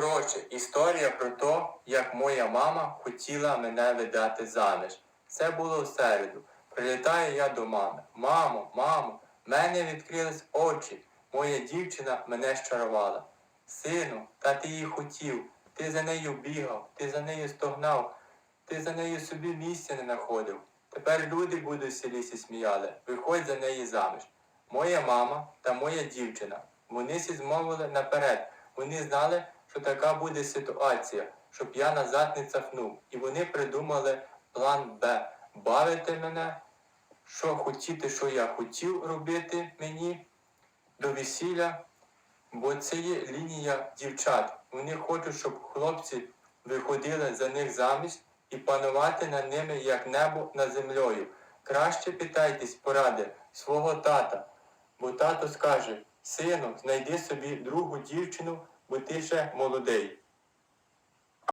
Коротше, історія про те, як моя мама хотіла мене видати заміж. Це було в середу. Прилітаю я до мами. Мамо, мамо, в мене відкрились очі. Моя дівчина мене щарувала. Сину, та ти її хотів, ти за нею бігав, ти за нею стогнав, ти за нею собі місця не знаходив. Тепер люди будуть в селі сміяли, виходь за неї заміж. Моя мама та моя дівчина, вони сі змовили наперед. Вони знали, що така буде ситуація, щоб я назад не цафнув. І вони придумали план Б. Бавити мене, що хотіти, що я хотів робити мені до весілля, бо це є лінія дівчат. Вони хочуть, щоб хлопці виходили за них заміж і панувати над ними як небо над землею. Краще питайтесь поради свого тата, бо тато скаже, сину, знайди собі другу дівчину, бо ти ще молодий.